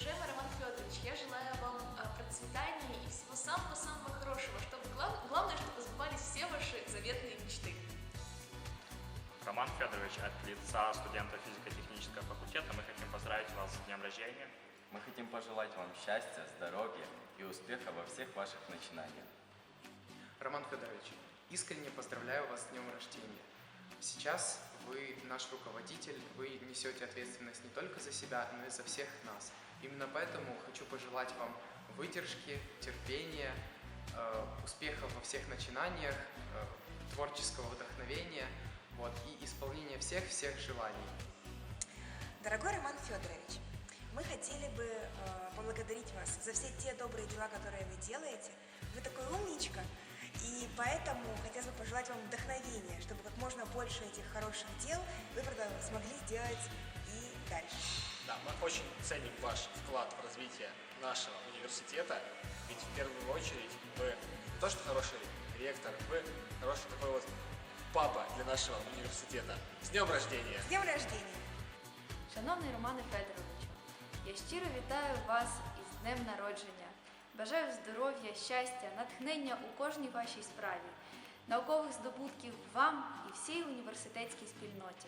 Уважаемый Роман Федорович, я желаю вам а, процветания и всего самого-самого хорошего, чтобы глав- главное, чтобы сбывались все ваши заветные мечты. Роман Федорович, от лица студента физико-технического факультета мы хотим поздравить вас с днем рождения. Мы хотим пожелать вам счастья, здоровья и успеха во всех ваших начинаниях. Роман Федорович, искренне поздравляю вас с днем рождения. Сейчас вы наш руководитель, вы несете ответственность не только за себя, но и за всех нас. Именно поэтому хочу пожелать вам выдержки, терпения, э, успехов во всех начинаниях, э, творческого вдохновения вот, и исполнения всех-всех желаний. Дорогой Роман Федорович, мы хотели бы э, поблагодарить вас за все те добрые дела, которые вы делаете. Вы такой умничка, поэтому хотелось бы пожелать вам вдохновения, чтобы как можно больше этих хороших дел вы смогли сделать и дальше. Да, мы очень ценим ваш вклад в развитие нашего университета, ведь в первую очередь вы не то что хороший ректор, вы хороший такой вот папа для нашего университета. С днем рождения! С днем рождения! Шановний Романе Федоровичу, я щиро вітаю вас із днем народження. Бажаю здоров'я, щастя, натхнення у кожній вашій справі, наукових здобутків вам і всій університетській спільноті.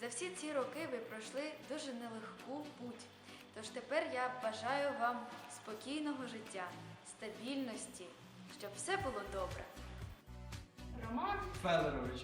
За всі ці роки ви пройшли дуже нелегку путь. Тож тепер я бажаю вам спокійного життя, стабільності, щоб все було добре. Роман Федорович,